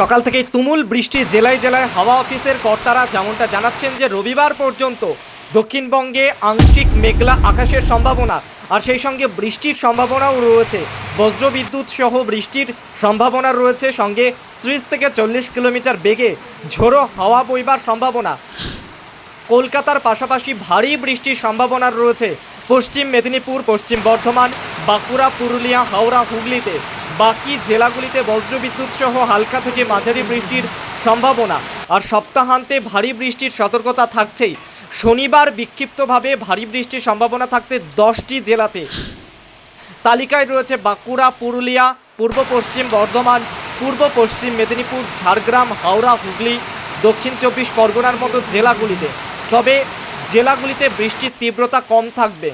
সকাল থেকেই তুমুল বৃষ্টি জেলায় জেলায় হাওয়া অফিসের কর্তারা যেমনটা জানাচ্ছেন যে রবিবার পর্যন্ত দক্ষিণবঙ্গে আংশিক মেঘলা আকাশের সম্ভাবনা, আর সেই সঙ্গে বৃষ্টির সম্ভাবনাও রয়েছে। বজ্রবিদ্যুৎ সহ বৃষ্টির সম্ভাবনা রয়েছে। সঙ্গে ত্রিশ থেকে চল্লিশ কিলোমিটার বেগে ঝোড়ো হাওয়া বইবার সম্ভাবনা। কলকাতার পাশাপাশি ভারী বৃষ্টির সম্ভাবনা রয়েছে। পশ্চিম মেদিনীপুর, পশ্চিম বর্ধমান, বাঁকুড়া, পুরুলিয়া, হাওড়া, হুগলিতে। বাকি জেলাগুলিতে বজ্রবিদ্যুৎ সহ হালকা থেকে মাঝারি বৃষ্টির সম্ভাবনা। আর সপ্তাহান্তে ভারী বৃষ্টির সতর্কতা থাকছেই। শনিবার বিক্ষিপ্তভাবে ভারী বৃষ্টির সম্ভাবনা থাকতে দশটি জেলাতে। তালিকায় রয়েছে বাঁকুড়া, পুরুলিয়া, পূর্ব পশ্চিম বর্ধমান, পূর্ব পশ্চিম মেদিনীপুর, ঝাড়গ্রাম, হাওড়া, হুগলি, দক্ষিণ চব্বিশ পরগনার মতো জেলাগুলিতে। তবে জেলাগুলিতে বৃষ্টির তীব্রতা কম থাকবে।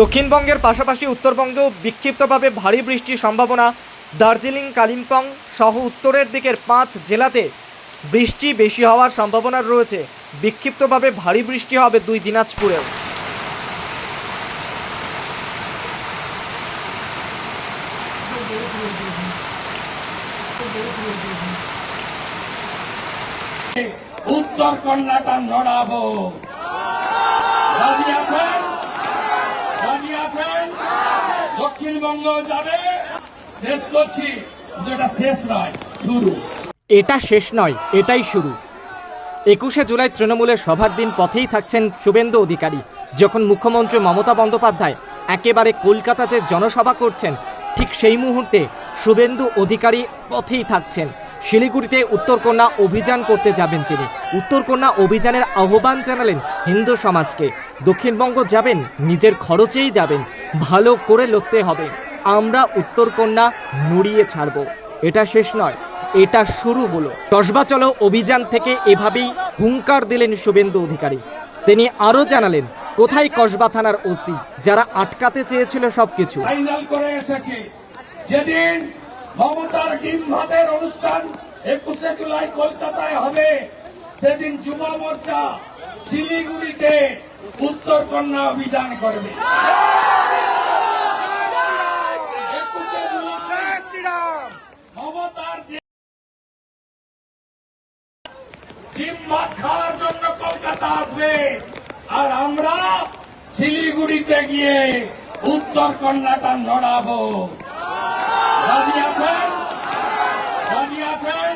দক্ষিণবঙ্গের পাশাপাশি উত্তরবঙ্গেও বিক্ষিপ্তভাবে ভারী বৃষ্টির সম্ভাবনা। দার্জিলিং, কালিম্পং সহ উত্তরের দিকের পাঁচ জেলাতে বৃষ্টি বেশি হওয়ার সম্ভাবনা রয়েছে। বিক্ষিপ্তভাবে ভারী বৃষ্টি হবে দুই দিনাজপুরেও। উত্তর কন্যাটা নড়াবো রাজি আছেন রাজি আছেন এটা শেষ নয় এটা শেষ নয়, এটাই শুরু। একুশে জুলাই তৃণমূলের সভার দিন পথেই থাকছেন শুভেন্দু অধিকারী। যখন মুখ্যমন্ত্রী মমতা বন্দ্যোপাধ্যায় একেবারে কলকাতাতে জনসভা করছেন, ঠিক সেই মুহূর্তে শুভেন্দু অধিকারী পথেই থাকছেন। শিলিগুড়িতে উত্তরকন্যা অভিযান করতে যাবেন তিনি। উত্তরকন্যা অভিযানের আহ্বান জানালেন হিন্দু সমাজকে। দক্ষিণবঙ্গ যাবেন, নিজের খরচেই যাবেন। ভালো করে লড়তে হবে। আমরা উত্তরকন্যা নুড়িয়ে ছাড়ব। এটা শেষ নয়, এটা শুরু হলো। কসবা চলো অভিযান থেকে এভাবেই হুঙ্কার দিলেন শুভেন্দু অধিকারী। তিনি আরও জানালেন, কোথায় কসবা থানার ওসি? যারা আটকাতে চেয়েছিল সবকিছু। যেদিন ডিম ভাতের অনুষ্ঠান একুশে জুলাই কলকাতায় হবে, সেদিন মোর্চা শিলিগুড়িতে অভিযান করবে একুশে জুলাই মমতার যে ডিম ভাত খাওয়ার জন্য কলকাতা আসবে। আর আমরা শিলিগুড়িতে গিয়ে উত্তর কন্যাটা নড়াবো। রাজি আছেন? রাজি আছেন?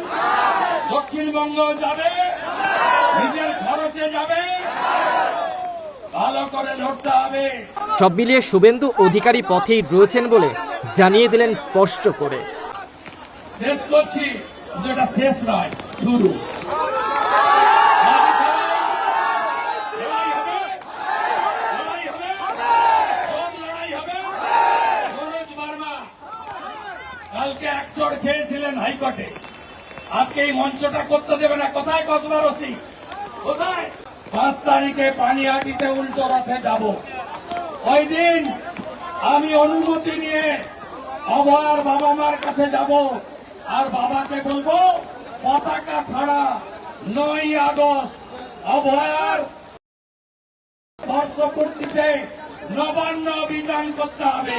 দক্ষিণবঙ্গ যাবে? নিজের খরচে যাবে? ভালো করে লড়তে হবে। সব মিলিয়ে শুভেন্দু অধিকারী পথেই রয়েছেন বলে জানিয়ে দিলেন স্পষ্ট করে। শেষ করছি। এটা শেষ নয় শুরু। হাইকোর্টে আজকে এই মঞ্চটা করতে দেবে না। কোথায় কসবা রসি কোথায়? পাঁচ তারিখে পানিহাটিতে উল্টো রথে যাব। ওই দিন আমি অনুমতি নিয়ে অভয়ার বাবা মার কাছে যাব। আর বাবাকে বলব, পতাকা ছাড়া নয় আগস্ট অভয়ার বর্ষপূর্তিতে নবান্ন অভিযান করতে হবে।